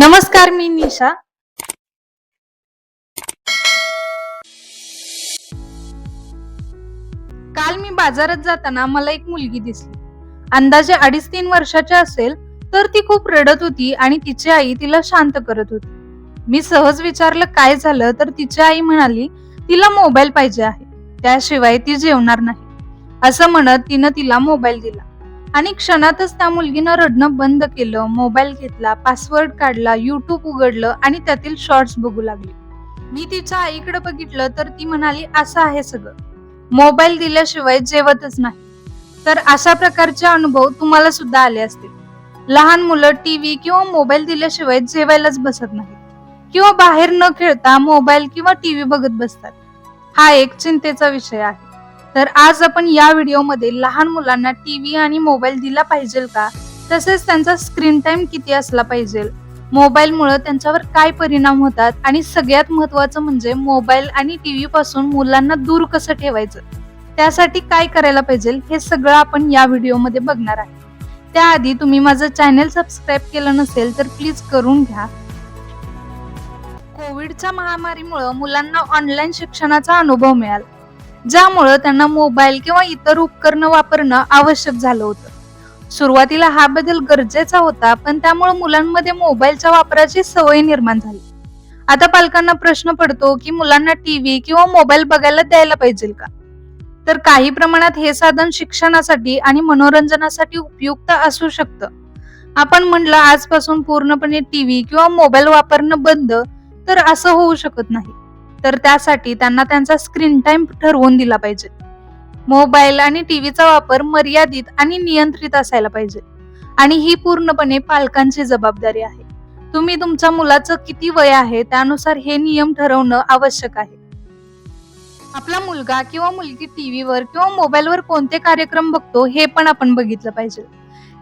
नमस्कार मी निशा. काल मी बाजारात जाताना मला एक मुलगी दिसली. अंदाजे अडीच तीन वर्षाची असेल तर ती खूप रडत होती आणि तिची आई तिला शांत करत होती. मी सहज विचारलं काय झालं? तर तिची आई म्हणाली तिला मोबाईल पाहिजे आहे. त्याशिवाय ती जेवणार नाही. असं म्हणत तिनं तिला मोबाईल दिला. आणि क्षणातच त्या मुलगीनं रडणं बंद केलं मोबाईल घेतला पासवर्ड काढला युट्यूब उघडलं आणि त्यातील शॉर्ट्स बघू लागली. मी तिच्या आईकडे बघितलं तर ती म्हणाली असं आहे सगळं. मोबाईल दिल्याशिवाय जेवतच नाही. तर अशा प्रकारचे अनुभव तुम्हाला सुद्धा आले असतील. लहान मुलं टीव्ही किंवा मोबाईल दिल्याशिवाय जेवायलाच बसत नाही किंवा बाहेर न खेळता मोबाईल किंवा टीव्ही बघत बसतात. हा एक चिंतेचा विषय आहे. तर आज आपण या व्हिडिओमध्ये लहान मुलांना टीव्ही आणि मोबाईल दिला पाहिजे का? तसेच त्यांचा स्क्रीन टाइम किती असला पाहिजे मोबाईलमुळे त्यांच्यावर काय परिणाम होतात? आणि सगळ्यात महत्वाचं म्हणजे मोबाईल आणि टीव्ही पासून मुलांना दूर कसं ठेवायचं? त्यासाठी काय करायला पाहिजे हे सगळं आपण या व्हिडिओमध्ये बघणार आहे. त्याआधी तुम्ही माझं चॅनल सबस्क्राईब केलं नसेल तर प्लीज करून घ्या. कोविडच्या महामारीमुळे मुलांना ऑनलाईन शिक्षणाचा अनुभव मिळाला. ज्यामुळं त्यांना मोबाईल किंवा इतर उपकरणं वापरणं आवश्यक झालं होतं. सुरुवातीला हा बदल गरजेचा होता पण त्यामुळे मुलांमध्ये मोबाईलच्या वापराची सवय निर्माण झाली. आता पालकांना प्रश्न पडतो की मुलांना टीव्ही किंवा मोबाईल बघायला द्यायला पाहिजे का? तर काही प्रमाणात हे साधन शिक्षणासाठी आणि मनोरंजनासाठी उपयुक्त असू शकतं. आपण म्हणलं आजपासून पूर्णपणे टीव्ही किंवा मोबाईल वापरणं बंद तर असं होऊ शकत नाही. तर त्यासाठी त्यांना त्यांचा स्क्रीन टाइम ठरवून दिला पाहिजे. मोबाईल आणि टीव्हीचा वापर मर्यादित आणि नियंत्रित असायला पाहिजे. आणि ही पूर्णपणे पालकांची जबाबदारी आहे. तुम्ही तुमच्या मुलाचं किती वय आहे त्यानुसार हे नियम ठरवणं आवश्यक आहे. आपला मुलगा किंवा मुलगी टीव्हीवर किंवा मोबाईलवर कोणते कार्यक्रम बघतो हे पण आपण बघितलं पाहिजे.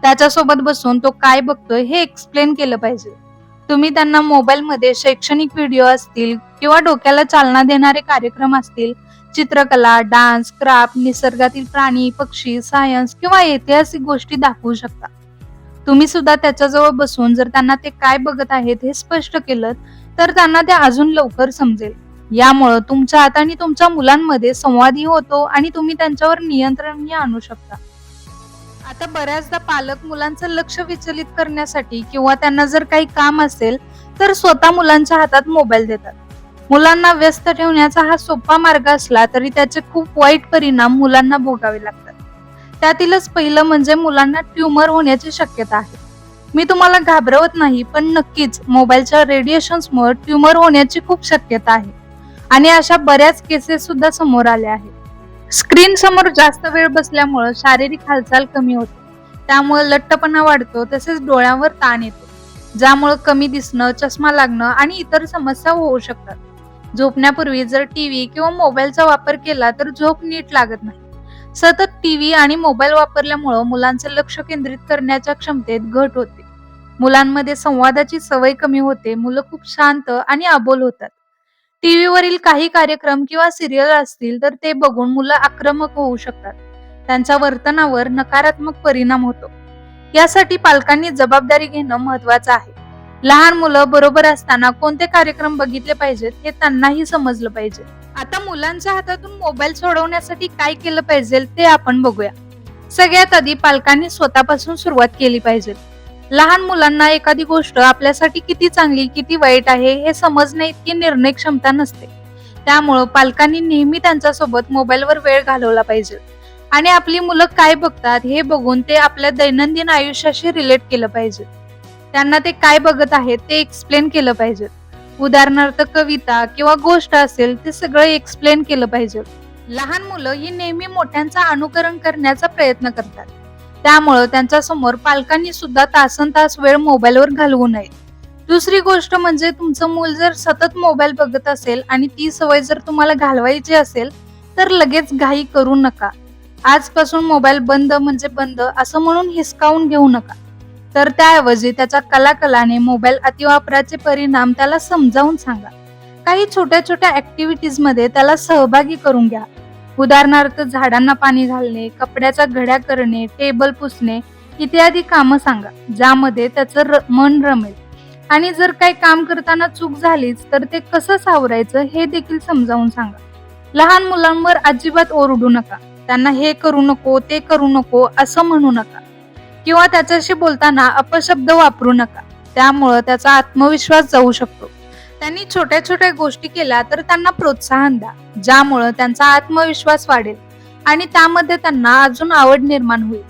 त्याच्यासोबत बसून तो काय बघतोय हे एक्सप्लेन केलं पाहिजे. तुम्ही त्यांना मोबाईलमध्ये शैक्षणिक व्हिडिओ असतील किंवा डोक्याला चालना देणारे कार्यक्रम असतील चित्रकला डान्स क्राफ्ट निसर्गातील प्राणी पक्षी सायन्स किंवा ऐतिहासिक गोष्टी दाखवू शकता. तुम्ही सुद्धा त्याच्याजवळ बसून जर त्यांना ते काय बघत आहेत हे स्पष्ट केलं तर त्यांना ते अजून लवकर समजेल. यामुळं तुमच्या हात आणि तुमच्या मुलांमध्ये संवादही होतो आणि तुम्ही त्यांच्यावर नियंत्रणही आणू शकता. आता बऱ्याचदा पालक मुलांचं लक्ष विचलित करण्यासाठी किंवा त्यांना जर काही काम असेल तर स्वतः मुलांच्या हातात मोबाईल देतात. मुलांना व्यस्त ठेवण्याचा हा सोपा मार्ग असला तरी त्याचे खूप वाईट परिणाम मुलांना भोगावे लागतात. त्यातीलच पहिलं म्हणजे मुलांना ट्युमर होण्याची शक्यता आहे. मी तुम्हाला घाबरवत नाही पण नक्कीच मोबाईलच्या रेडिएशन्समुळे ट्युमर होण्याची खूप शक्यता आहे. आणि अशा बऱ्याच केसेस सुद्धा समोर आल्या आहेत. स्क्रीन समोर जास्त वेळ बसल्यामुळे शारीरिक हालचाल कमी होते. त्यामुळे लठ्ठपणा वाढतो तसेच डोळ्यांवर ताण येतो ज्यामुळे कमी दिसणं चष्मा लागणं आणि इतर समस्या होऊ शकतात. झोपण्यापूर्वी जर टीव्ही किंवा मोबाईलचा वापर केला तर झोप नीट लागत नाही. सतत टीव्ही आणि मोबाईल वापरल्यामुळं मुलांचं लक्ष केंद्रित करण्याच्या क्षमतेत घट होते. मुलांमध्ये संवादाची सवय कमी होते मुलं खूप शांत आणि अबोल होतात. टीव्हीवरील काही कार्यक्रम किंवा सिरियल असतील तर ते बघून मुलं आक्रमक होऊ शकतात. त्यांच्या वर्तनावर नकारात्मक परिणाम होतो. यासाठी पालकांनी जबाबदारी घेणं महत्वाचं आहे. लहान मुलं बरोबर असताना कोणते कार्यक्रम बघितले पाहिजेत हे त्यांनाही समजलं पाहिजे. आता मुलांच्या हातातून मोबाईल सोडवण्यासाठी काय केलं पाहिजे ते आपण बघूया. सगळ्यात आधी पालकांनी स्वतःपासून सुरुवात केली पाहिजे. लहान मुलांना एखादी गोष्ट आपल्यासाठी किती चांगली किती वाईट आहे हे समजणे इतकी निर्णय क्षमता नसते. त्यामुळं पालकांनी नेहमी त्यांच्यासोबत मोबाईलवर वेळ घालवला पाहिजे. आणि आपली मुलं काय बघतात हे बघून ते आपल्या दैनंदिन आयुष्याशी रिलेट केलं पाहिजे. त्यांना ते काय बघत आहेत ते एक्सप्लेन केलं पाहिजे. उदाहरणार्थ कविता किंवा गोष्ट असेल ते सगळं एक्सप्लेन केलं पाहिजे. लहान मुलं ही नेहमी मोठ्यांचा अनुकरण करण्याचा प्रयत्न करतात. त्यामुळं त्यांच्यासमोर पालकांनी सुद्धा तासन तास वेळ मोबाईलवर घालवू नये. दुसरी गोष्ट म्हणजे तुमचं मूल जर सतत मोबाईल बघत असेल आणि ती सवय जर तुम्हाला घालवायची असेल तर लगेच घाई करू नका. आजपासून मोबाईल बंद म्हणजे बंद असं म्हणून हिसकावून घेऊ नका. तर त्याऐवजी त्याच्या कलाकलाने मोबाईल अतिवापराचे परिणाम त्याला समजावून सांगा. काही छोट्या छोट्या ऍक्टिव्हिटीजमध्ये त्याला सहभागी करून घ्या. उदाहरणार्थ झाडांना पाणी घालणे कपड्याच्या घड्या करणे टेबल पुसणे इत्यादी कामं सांगा ज्यामध्ये त्याचं र- मन रमेल. आणि जर काही काम करताना चूक झालीच तर ते कसं सावरायचं हे देखील समजावून सांगा. लहान मुलांवर अजिबात ओरडू नका. त्यांना हे करू नको ते करू नको असं म्हणू नका. किंवा त्याच्याशी बोलताना अपशब्द वापरू नका. त्यामुळं त्याचा आत्मविश्वास जाऊ शकतो. त्यांनी छोट्या छोट्या गोष्टी केल्या तर त्यांना प्रोत्साहन द्या ज्यामुळं त्यांचा आत्मविश्वास वाढेल आणि त्यामध्ये त्यांना अजून आवड निर्माण होईल.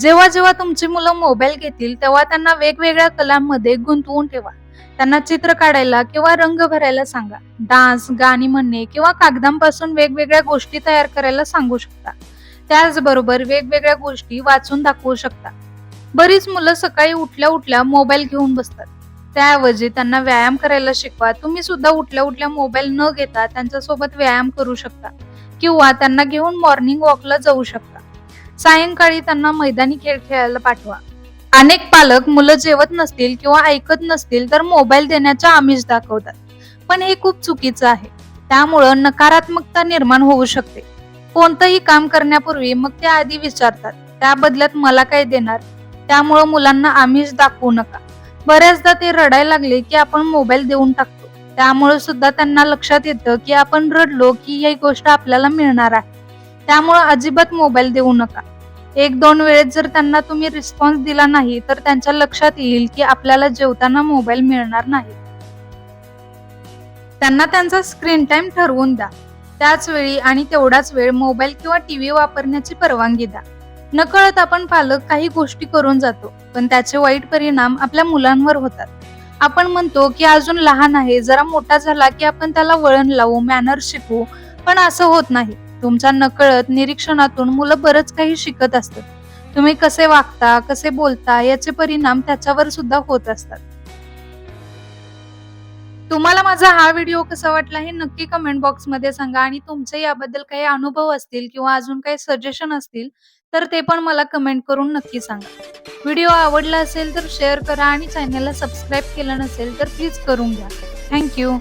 जेव्हा जेव्हा तुमची मुलं मोबाईल घेतील तेव्हा त्यांना वेगवेगळ्या कलांमध्ये गुंतवून ठेवा. त्यांना चित्र काढायला किंवा रंग भरायला सांगा. डान्स गाणी म्हणणे किंवा कागदांपासून वेगवेगळ्या गोष्टी तयार करायला सांगू शकता. त्याचबरोबर वेगवेगळ्या गोष्टी वाचून दाखवू शकता. बरीच मुलं सकाळी उठल्या उठल्या मोबाईल घेऊन बसतात. त्याऐवजी त्यांना व्यायाम करायला शिकवा. तुम्ही सुद्धा उठल्या उठल्या मोबाईल न घेता त्यांच्यासोबत व्यायाम करू शकता. किंवा त्यांना घेऊन मॉर्निंग वॉकला जाऊ शकता. सायंकाळी त्यांना मैदानी खेळ खेळायला पाठवा. अनेक पालक मुलं जेवत नसतील किंवा ऐकत नसतील तर मोबाईल देण्याचा आमिष दाखवतात. पण हे खूप चुकीचं आहे. त्यामुळं नकारात्मकता निर्माण होऊ शकते. कोणतंही काम करण्यापूर्वी मग ते आधी विचारतात. त्या बदल्यात मला काय देणार? त्यामुळं मुलांना आमिष दाखवू नका. बऱ्याचदा ते रडायला लागले की आपण मोबाईल देऊन टाकतो. त्यामुळे सुद्धा त्यांना लक्षात येतं की आपण रडलो की ही गोष्ट आपल्याला मिळणार आहे. त्यामुळे अजिबात मोबाईल देऊ नका. एक दोन वेळेत जर त्यांना तुम्ही रिस्पॉन्स दिला नाही तर त्यांच्या लक्षात येईल की आपल्याला जेवताना मोबाईल मिळणार नाही. त्यांना त्यांचा स्क्रीन टाइम ठरवून द्या. त्याच वेळी आणि तेवढाच वेळ मोबाईल किंवा टीव्ही वापरण्याची परवानगी द्या. नकळत आपण पालक काही गोष्टी करून जातो पण त्याचे वाईट परिणाम आपल्या मुलांवर होतात. आपण म्हणतो की अजून लहान आहे जरा मोठा झाला की आपण त्याला वळण लावू मॅनर शिकवू पण असं होत नाही. तुमच्या नकळत निरीक्षणातून मुलं बरंच काही शिकत असतात. तुम्ही कसे वागता कसे बोलता याचे परिणाम त्याच्यावर सुद्धा होत असतात. तुम्हाला माझा हा व्हिडिओ कसा वाटला हे नक्की कमेंट बॉक्समध्ये सांगा आणि तुमचे याबद्दल काही अनुभव असतील किंवा अजून काही सजेशन असतील तर ते पण मला कमेंट करून नक्की सांगा. व्हिडिओ आवडला असेल तर शेअर करा आणि चॅनलला सबस्क्राईब केलं नसेल तर प्लीज करून घ्या. थँक्यू